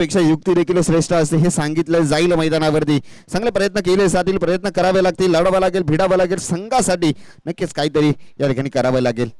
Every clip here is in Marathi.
पेक्षा युक्ती देखील श्रेष्ठ असते हे सांगितलं जाईल मैदानावरती. चांगले प्रयत्न केले जातील प्रयत्न करावे लागतील लढावा लागेल भिडावा लागेल संघासाठी नक्कीच काहीतरी या ठिकाणी करावं लागेल.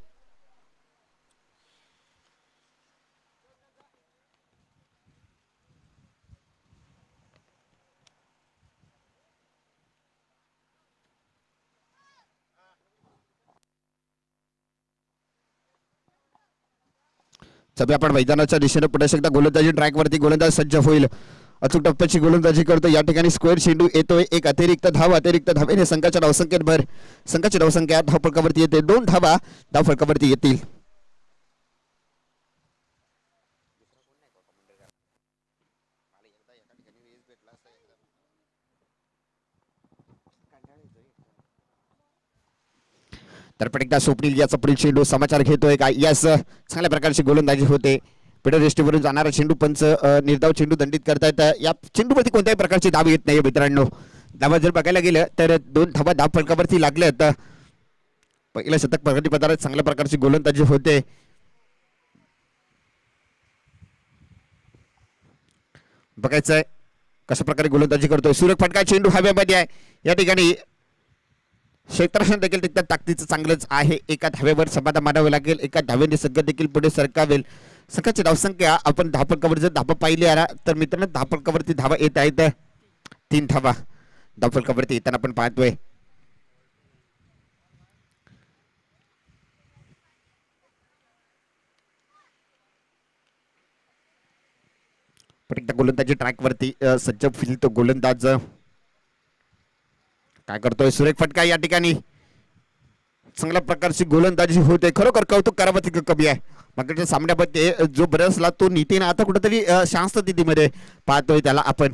सध्या आपण मैदानाच्या दिशेने पुढे एकदा गोलंदाजी ट्रॅकवरती गोलंदाज सज्ज होईल. अचूक टप्प्याची गोलंदाजी करतो. या ठिकाणी स्क्वेअर चेंडू येतोय. एक अतिरिक्त धाव अतिरिक्त धावेने संघाच्या धावसंख्येत भर. संघाची धावसंख्या धावफळकावरती येते. दोन धावा धावफलकावरती येतील. तर पण एकदा स्वप्नील याचा पुढील चेंडू समाचार घेतोय का? यास चांगल्या प्रकारची गोलंदाजी होते. पिडर रेस्टीवरून जाणारा चेंडू पंच निर्धाव चेंडू दंडित करतायत या चेंडूमध्ये कोणत्याही प्रकारची धाव येत नाही मित्रांनो. धावा जर बघायला गेलं तर दोन धावा धाव फलकावरती लागल्यात पहिल्या शतक प्रगतीपदारात चांगल्या प्रकारची गोलंदाजी होते. बघायचंय कशा प्रकारे गोलंदाजी करतोय. सूर्य फटका चेंडू हव्यामध्ये आहे. या ठिकाणी क्षेत्रक्षण देखील तिथल्या ताकदीचं चांगलंच आहे. एका धावेवर समाधान मानावं लागेल. एका धावेने संघ देखील पुढे सरकावेल. संघाची धावसंख्या आपण धापलकावर जर धाबा पाहिली आला तर मित्रांनो धापलकावरती धावा येत आहेत. तीन धावा धापलकावरती येताना आपण पाहतोय. पण एकदा गोलंदाजी ट्रॅकवरती सज्ज फिरतो गोलंदाज काय करतोय? सुरेख फटका या ठिकाणी. चांगल्या प्रकारची गोलंदाजी होते. खरोखर कौतुक करावं तितकं कमी आहे. मागच्या सामन्यामध्ये जो बरसला तो नितीन आता कुठेतरी शांत स्थितीमध्ये पाहतोय त्याला आपण.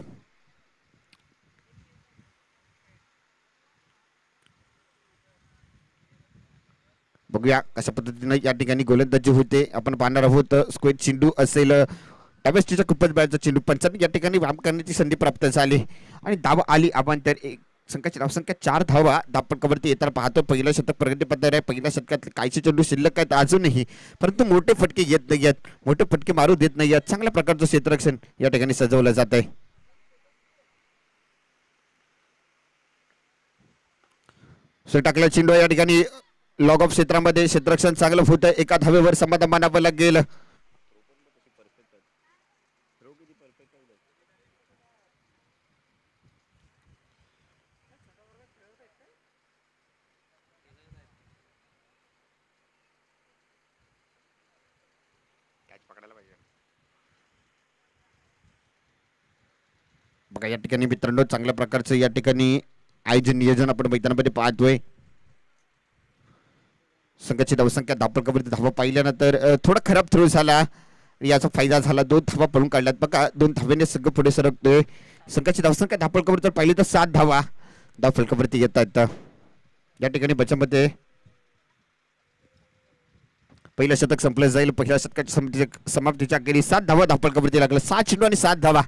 बघूया कशा पद्धतीनं या ठिकाणी गोलंदाजी होते. आपण पाहणार आहोत स्क्वेट चेंडू असेल डाव्यास्टीच्या खूपच बाहेरचा चेंडू. पंचांनी या ठिकाणी व्यायाम करण्याची संधी प्राप्त झाली. आणि धाव आली आपण तर एक संघाची संख्या चार धावा. धापटकावरती येताना पाहतो. पहिलं शतक प्रगतीपत्र आहे. पहिल्या शतकात काहीसे चेंडू शिल्लक आहेत. अजूनही. परंतु मोठे फटके येत नाही आहेत. मोठे फटके मारू देत नाही आहेत. चांगल्या प्रकारचं क्षेत्ररक्षण या ठिकाणी सजवलं जात आहे. सो टाकला चेंडू या ठिकाणी. लॉग ऑफ क्षेत्रामध्ये क्षेत्ररक्षण चांगलं होतं एका धावेवर समाधान मानावं लागेल. बघा या ठिकाणी मित्रांनो चांगल्या प्रकारचं या ठिकाणी आयोजन नियोजन आपण मैदानामध्ये पाहतोय. संघाची धावसंख्या धापलकावरती धावा पाहिल्यानंतर थोडा खराब थ्रो झाला. याचा फायदा झाला. दोन धावा पळून काढल्यात. बघा दोन धाव्याने संघ पुढे सरकतोय. संघाची धावसंख्या धापलकावर जर पाहिली तर सात धावा धावफलकावरती येत आहेत या ठिकाणी बचामध्ये पहिलं शतक संपलं जाईल. पहिल्या शतकाच्या समाप्तीच्या अखेरी सात धावा धापलकावरती लागलं सात चेंडू आणि सात धावा.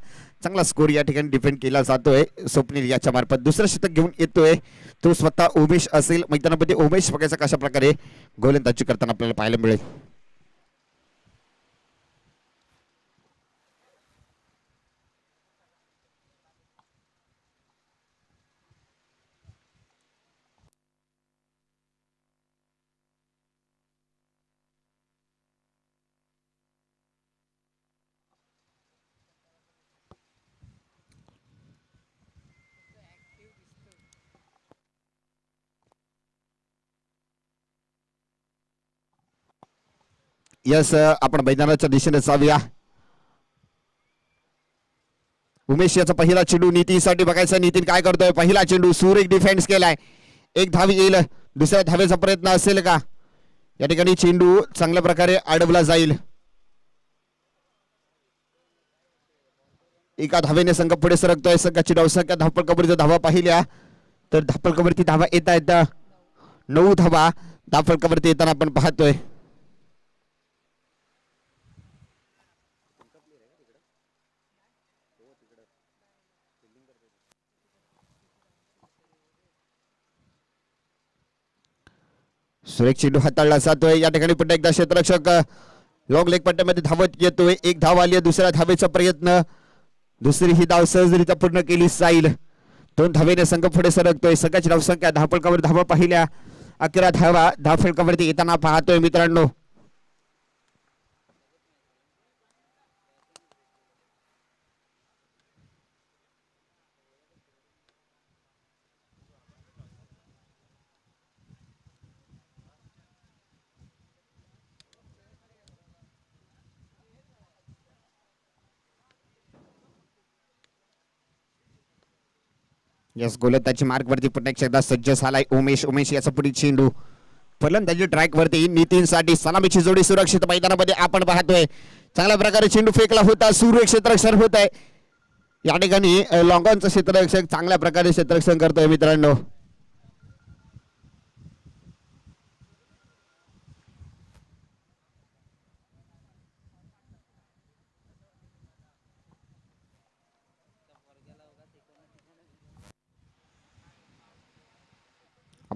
चांगला स्कोर या ठिकाणी डिफेंड केला जातोय. स्वप्नील याच्या मार्फत दुसरं शतक घेऊन येतोय. तो स्वतः उमेश असेल. मैदानामध्ये उमेश बघायचा कशा प्रकारे गोलंदाजी करताना आपल्याला पाहायला मिळेल. यस आपण मैदानाच्या दिशेने जाऊया. उमेश याचा पहिला चेंडू नीतीसाठी बघायचा. नितीन काय करतोय? पहिला चेंडू सुरेख डिफेन्स केलाय. एक धावी येईल. दुसऱ्या धावेचा प्रयत्न असेल का? या ठिकाणी चेंडू चांगल्या प्रकारे अडवला जाईल. एका धावेने संघ पुढे सरकतोय. संघाची डावसंख्या धापल कबरीचा धावा पाहिल्या. तर धापलकावरती धावा येता येता नऊ धावा धापलकावरती येताना आपण पाहतोय. सुरेख चेंडू हाताळला जातोय. या ठिकाणी पुन्हा एकदा क्षेत्ररक्षक लॉंग लेग पट्ट्यामध्ये धावत येतोय. एक धाव आली दुसऱ्या धावेचा प्रयत्न. दुसरी ही धाव सहजरित्या पूर्ण केली साईल दोन धावेने संघ पुढे सरकतोय. संघाची धावसंख्या धावफलकावर धावा पाहिल्या. अकरा धावा धावफलकावरती येताना पाहतोय मित्रांनो. यस गोलंदाजी मार्गवरती पुन्हा एकदा सज्ज झालाय उमेश उमेश याचा पुढील चेंडू. फलंदाजी ट्रॅक वरती नितीन साठी सलामीची जोडी सुरक्षित मैदानामध्ये आपण पाहतोय. चांगल्या प्रकारे चेंडू फेकला होता सूर्य क्षेत्रक्षण होत आहे या ठिकाणी लॉंगॉनचं क्षेत्ररक्षक चांगल्या प्रकारे क्षेत्ररक्षण करतोय मित्रांनो.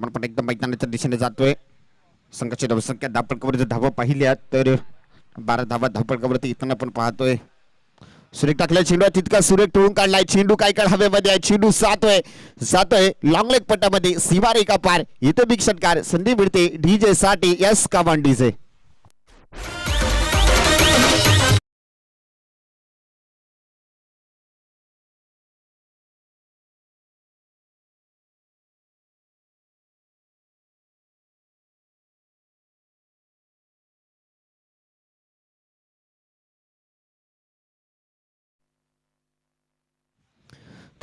आपण पण एकदम मैदानाच्या दिशेने जातोय. संघाची धावसंख्या धापडकावर जर धावा पाहिल्या तर बारा धावा धापडकावरती येताना आपण पाहतोय. सुरेख टाकलाय चेंडू तितका सुरेख टोळून काढलाय. चेंडू काय काय हवेमध्ये आहे? चेंडू जातोय जातोय. लॉंग लेग पट्टामध्ये एका पार. इथे बिग षटकार संधी मिळते डीजे साठी एस कामान डीजे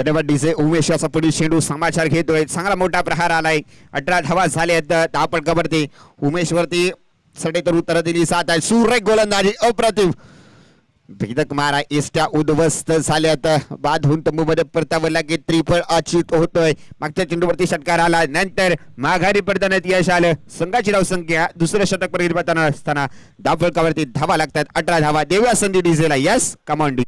धन्यवाद डीजे. उमेश याचा पुढील चेंडू समाचार घेतोय. चांगला मोठा प्रहार आलाय. अठरा धावा झाले आहेत. धापडकावरती उमेश वरती सडे तर उत्तर दिली सात आहे. सुरेख गोलंदाजी. अप्रतिम. भेदक मारा एसट्या उद्ध्वस्त झाल्यात. बाद होऊन तंबू मध्ये परतावं लागेल. त्रिफळ अच्युत होतोय. मागच्या चेंडूवरती षटकार आला. नंतर माघारी पडताना यश आलं. संघाची धावसंख्या दुसरं षटक परिवर्तन असताना धावफलकावरती धावा लागतात. अठरा धावा. देव्या संधी डिझेला यस कमांडी.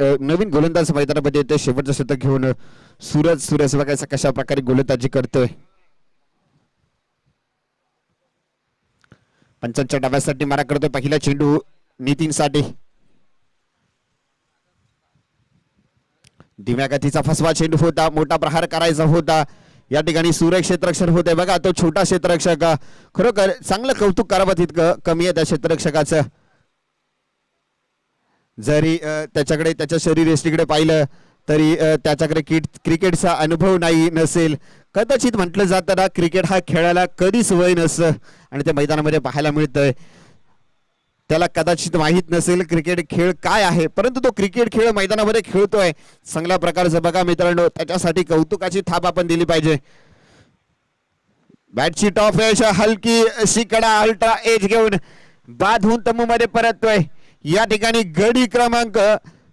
नवीन गोलंदाज मैदानामध्ये येते शेवटचं शतक घेऊन सूरज सूरज बघायचा कशा प्रकारे गोलंदाजी करतोय? पंचांच्या डाव्यासाठी मारा करतोय. पहिला चेंडू नितीन साठी धीम्या गतीचा फसवा चेंडू होता. मोठा प्रहार करायचा होता. या ठिकाणी सूर्य क्षेत्ररक्षण होत. आहे बघा तो छोटा क्षेत्ररक्षक. खरोखर चांगलं कौतुक करावं तितकं कमी आहे त्या क्षेत्ररक्षकाचं. जरी त्याच्याकडे त्याच्या शरीर एसटीकडे पाहिलं तरी त्याच्याकडे किट क्रिकेटचा अनुभव नाही नसेल. कदाचित म्हटलं जातना क्रिकेट हा खेळायला कधीच वय नसतं आणि ते मैदानामध्ये पाहायला मिळतंय. त्याला कदाचित माहीत नसेल क्रिकेट खेळ काय आहे परंतु तो क्रिकेट खेळ मैदानामध्ये खेळतोय. चांगल्या प्रकारचं बघा मित्रांनो त्याच्यासाठी कौतुकाची थाप आपण दिली पाहिजे. बॅटची टॉप एज हलकी शिकडा अल्ट्रा एज घेऊन बाद होऊन तंबू मध्ये परततोय. या ठिकाणी गडी क्रमांक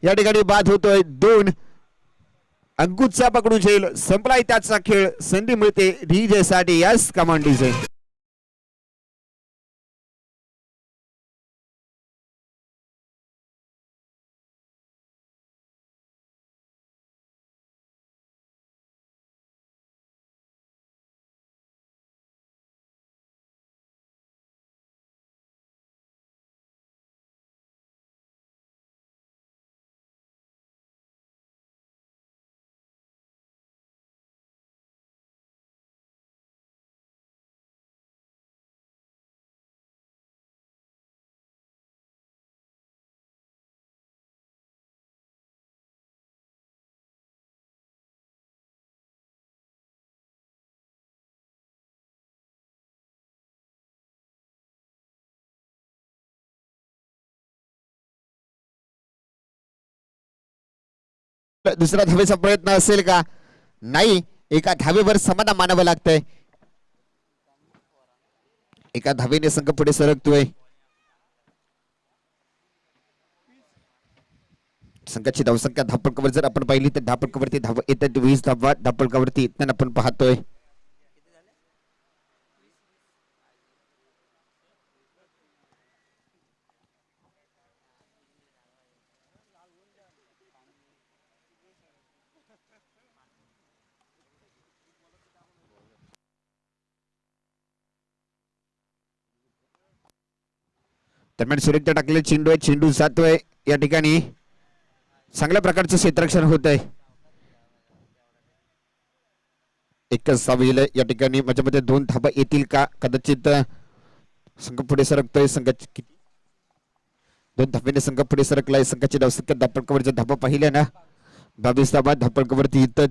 या ठिकाणी बाद होतोय दोन. अंकुशचा पकडून झेल संपलाय त्याचा खेळ. संधी मिळते डीजे साठी यस कमांड दुसरा धावेचा प्रयत्न असेल का? नाही. एका धावेवर समाधान मानावं लागतंय. एका धावेने संघ पुढे सरकतोय. संघाची धावसंख्या धापडकावर जर आपण पाहिली तर धापडकावरती धाव येतात वीस धावा धापडकावरती येताना आपण पाहतोय. दरम्यान सुरेख टाकलेले चेंडू आहे चेंडू जातोय या ठिकाणी चांगल्या प्रकारचं क्षेत्रक्षण होत आहे एकच धाव येईल. या ठिकाणी माझ्या मते दोन धाबा येतील का? कदाचित संघ पुढे सरकतोय. संघाची दोन धाब्याने संघ पुढे सरकलाय. संघाची धावसंख्या धापडकवरच्या धाबा पाहिल्या ना? बावीस धाबा धापडकवरती येतात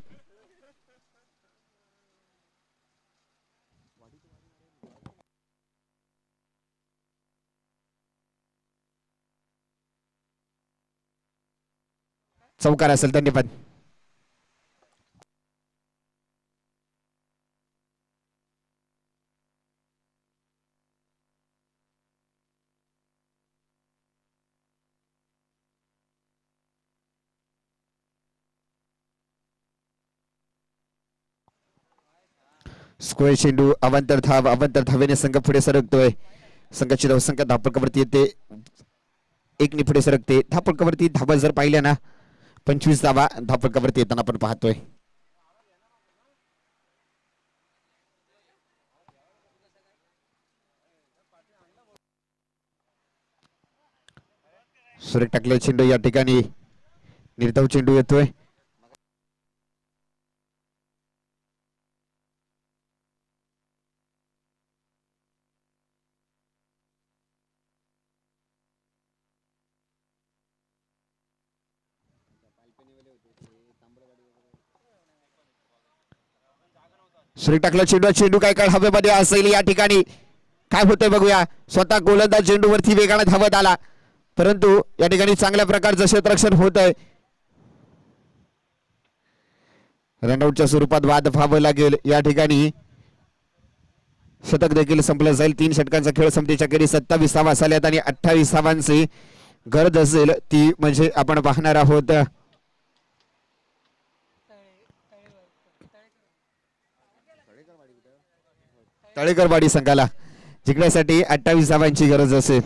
चौकार असेल धन्यवाद स्क्वेअर चेंडू अवांतर धाव अवांतर धावेने संघ पुढे सरकतोय. संघाची धावसंख्या धापडकावरती येते. एक पुढे सरकते. धापडकावरती धाबा जर पाहिल्या ना पंचवीस धावा धापडकावरती येताना आपण पाहतोय. सुरेख टाकले चेंडू या ठिकाणी. निर्धाव चेंडू येतोय. सुरेख टाकला चेंडू चेंडू काय काळ हवेमध्ये असेल या ठिकाणी. काय होतंय बघूया. स्वतः गोलंदाज चेंडूवरती वेगाने धावत आला. परंतु या ठिकाणी चांगल्या प्रकारचं क्षेत्ररक्षण होत आहे रनआउटच्या स्वरूपात वाद व्हावं लागेल. या ठिकाणी शतक देखील संपलं जाईल. तीन षटकांचा खेळ संपतेच्या खेळी सत्तावीस धावा झाल्यात आणि अठ्ठावीस धावांची गरज असेल ती म्हणजे आपण पाहणार आहोत. तळेकरवाडी संघाला जिंकण्यासाठी अठ्ठावीस धावांची गरज असेल.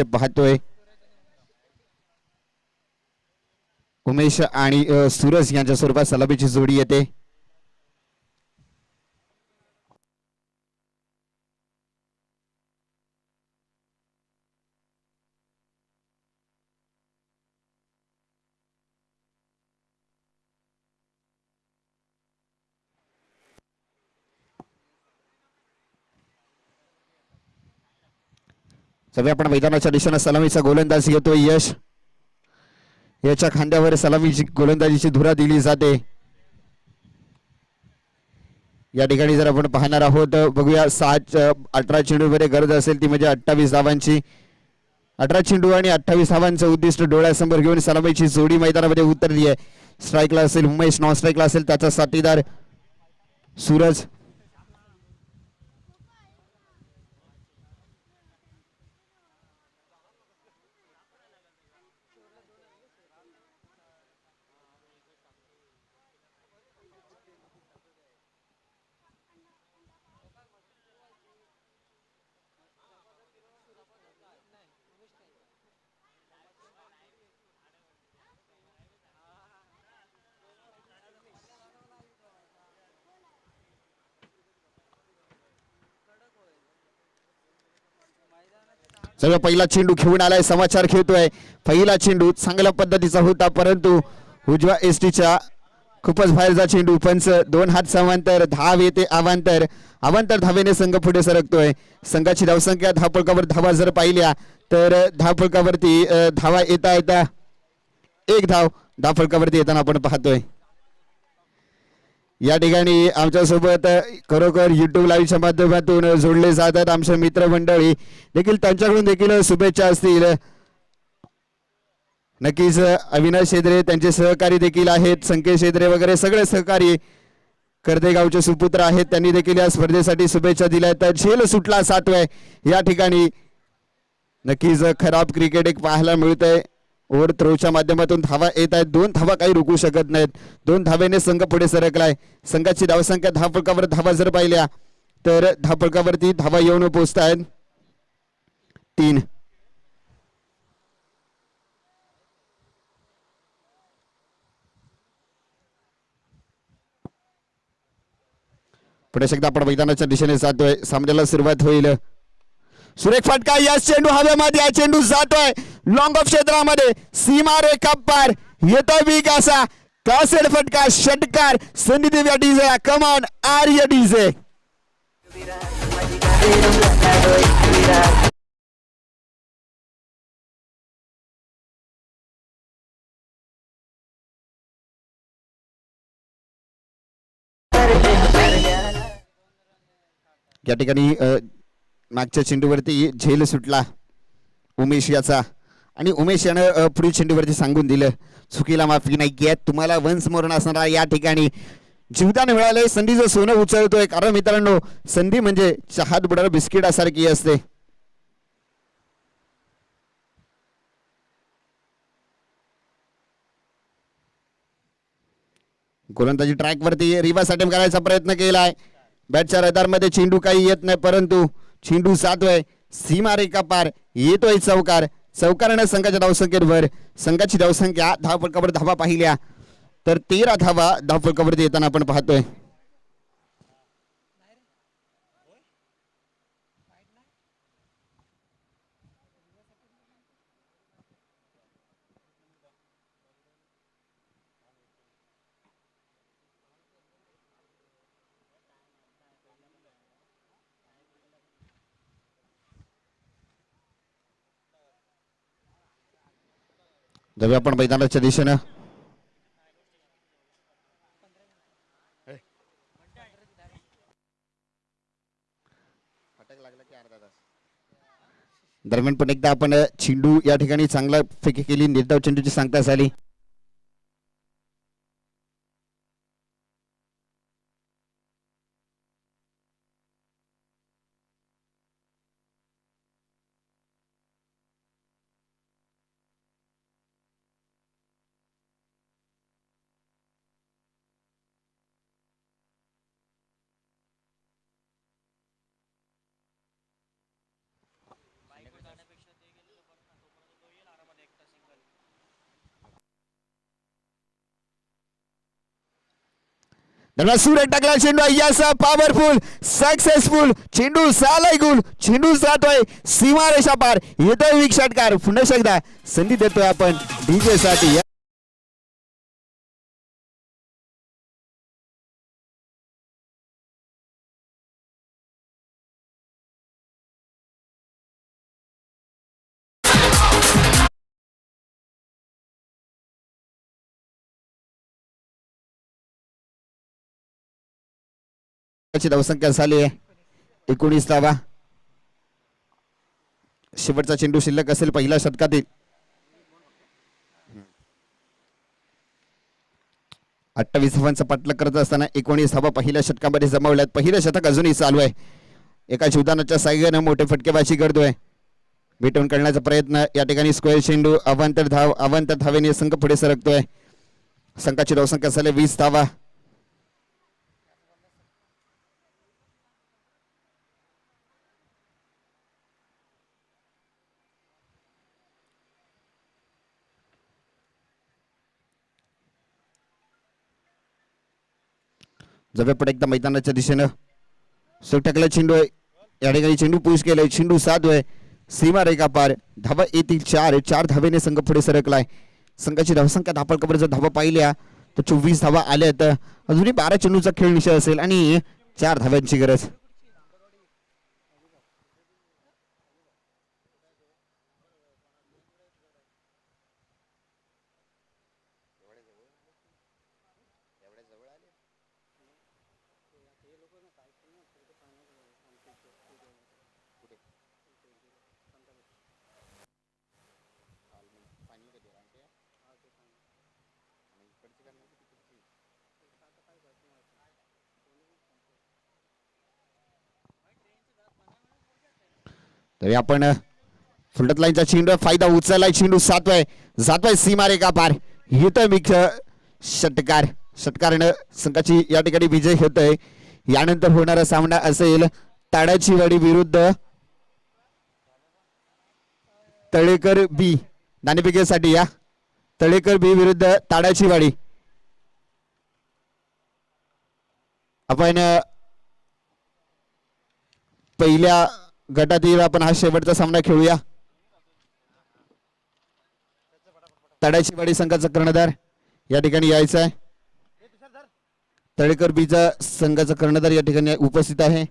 ते पाहतोय. उमेश आणि सूरज यांच्या स्वरूपात सलाबीची जोडी येते. सगळे आपण मैदानाच्या दिशेनं सलामीचा गोलंदाज घेतोय यश. याच्या खांद्यावर सलामीची गोलंदाजीची धुरा दिली जाते. या ठिकाणी जर आपण पाहणार आहोत बघूया सात अठरा चेंडूमध्ये गरज असेल ती म्हणजे अठ्ठावीस धावांची. अठरा चेंडू आणि अठ्ठावीस धावांचं उद्दिष्ट डोळ्यासमोर घेऊन सलामीची जोडी मैदानामध्ये उतरली आहे. स्ट्राईकला असेल उमेश नॉन स्ट्राईकला असेल त्याचा साथीदार सूरज. सगळं पहिला चेंडू घेऊन आलाय समाचार खेळतोय. पहिला चेंडू चांगल्या पद्धतीचा होता परंतु उजव्या एसटीच्या खूपच बाहेरचा चेंडू पंच दोन हात समांतर धाव येते अवांतर अवांतर धावेने संघ पुढे सरकतोय. संघाची धावसंख्या धावपळकावर धावा जर पाहिल्या तर धावपळकावरती धावा येता येता एक धाव धावपळकावरती येताना आपण पाहतोय. या ठिकाणी आमच्यासोबत खरोखर युट्यूब लाईव्हच्या माध्यमातून जोडले जातात आमचे मित्रमंडळी. देखील त्यांच्याकडून देखील शुभेच्छा असतील. नक्कीच अविनाश शेद्रे त्यांचे सहकारी देखील आहेत. संकेत शेद्रे वगैरे सगळे सहकारी कर्देगावचे सुपुत्र आहेत. त्यांनी देखील या स्पर्धेसाठी शुभेच्छा दिल्या तर झेल सुटला सातव्या या ठिकाणी नक्कीच खराब क्रिकेट एक पाहायला मिळतंय. ओव्हर थ्रोच्या माध्यमातून धावा येत आहेत. दोन धावा काही रुकू शकत नाहीत. दोन धावेने संघ पुढे सरकलाय. संघाची धावसंख्या धावपळकावर धावा जर पाहिल्या तर धावपळकावरती धावा येऊन पोहोचत आहेत तीन. पुढे एकदा आपण मैदानाच्या दिशेने जातोय. सामन्याला सुरुवात होईल. सुरेख फाटका या चेंडू हवेमध्ये या चेंडू जातोय. लॉंग ऑफ क्षेत्रामध्ये सीमा रेखा पार येतोय बिग कासेड फटका षटकार संधीदेव DJ come on Arya DJ. या ठिकाणी अ, मागच्या चेंडूवरती झेल सुटला. उमेश याचा. आणि उमेश यानं पुढील चेंडूवरती सांगून दिलं चुकीला माफी नाही घेत तुम्हाला वंश असणारा या ठिकाणी जीवदान मिळालंय. संधीचं सोनं उचलतोय. कारण मित्रांनो संधी म्हणजे चहात बुडार बिस्किटासारखी असते. गोलंदाजी ट्रॅक वरती रिव्हर्स अटेम्प्ट करायचा प्रयत्न केलाय. बॅटच्या रदारमध्ये चेंडू काही येत नाही परंतु चेंडू सातोय सीमा रेखा पार येतोय चौकार. चौकारानं संघाच्या धावसंख्येवर संघाची धावसंख्या धावपळकावर धावा पाहिल्या. तर तेरा धावा धावपळकावरती येताना आपण पाहतोय. जाऊया आपण मैदानाच्या दिशेनं. दरम्यान पण एकदा आपण चेंडू या ठिकाणी चांगला फेकी केली. निर्धाव चेंडूची सांगता झाली. दरम्यान सुरेख टाकला चेंडू. यस पॉवरफुल सक्सेसफुल चेंडू सालाय गुल. चेंडू जातोय सीमारेषा पार. येतोय विक षटकार पुन्हा एकदा संधी देतोय आपण डीजे साठी. ची धावसंख्या झाली आहे. एकोणीस धावा. शेवटचा चेंडू शिल्लक असेल पहिल्या शतकातील. अठ्ठावीस धावांचा पाठलाग करत असताना एकोणीस धावा पहिल्या षटकामध्ये जमावल्यात. पहिलं शतक अजूनही चालू आहे. एका शिवदानाच्या साह्यानं मोठे फटकेबाजी करतोय भेटून करण्याचा प्रयत्न या ठिकाणी स्क्वेअर चेंडू अवांतर धाव अवांतर धावेने संघ पुढे सरकतोय. संघाची धावसंख्या झाली वीस धावा. जबेपट एकदा मैदानाच्या दिशेनं. सुटकला चेंडू आहे या ठिकाणी चेंडू पुश केलाय. चेंडू साधू आहे सीमा रेखा पार. धावा येतील चार. चार धावेने संघ पुढे सरकलाय. संघाची धावसंख्या धापडकबर जर धावा पाहिल्या तर चोवीस धावा आल्या तर अजूनही बारा चेंडूचा खेळ निश्चय असेल आणि चार धाव्यांची गरज. तरी आपण फुलटत लाईनचा चेंडू आहे, फायदा उचललाय चेंडू सातवाय जातवाय सीमारे का पार येतोय मिक्स षटकार. षटकारनं संघाची या ठिकाणी विजय होतोय. यानंतर होणारा सामना असेल ताडाची वाडी विरुद्ध तळेकर बी. नाणेपिकेसाठी या. तळेकर बी विरुद्ध ताडाची वाडी. आपण पहिल्या गटातील आपण हा शेवटचा सामना खेळूया. तडाची वाडी संघाचा कर्णधार या ठिकाणी यायचा आहे. तळेकर बीचा संघाचा कर्णधार या ठिकाणी उपस्थित आहे.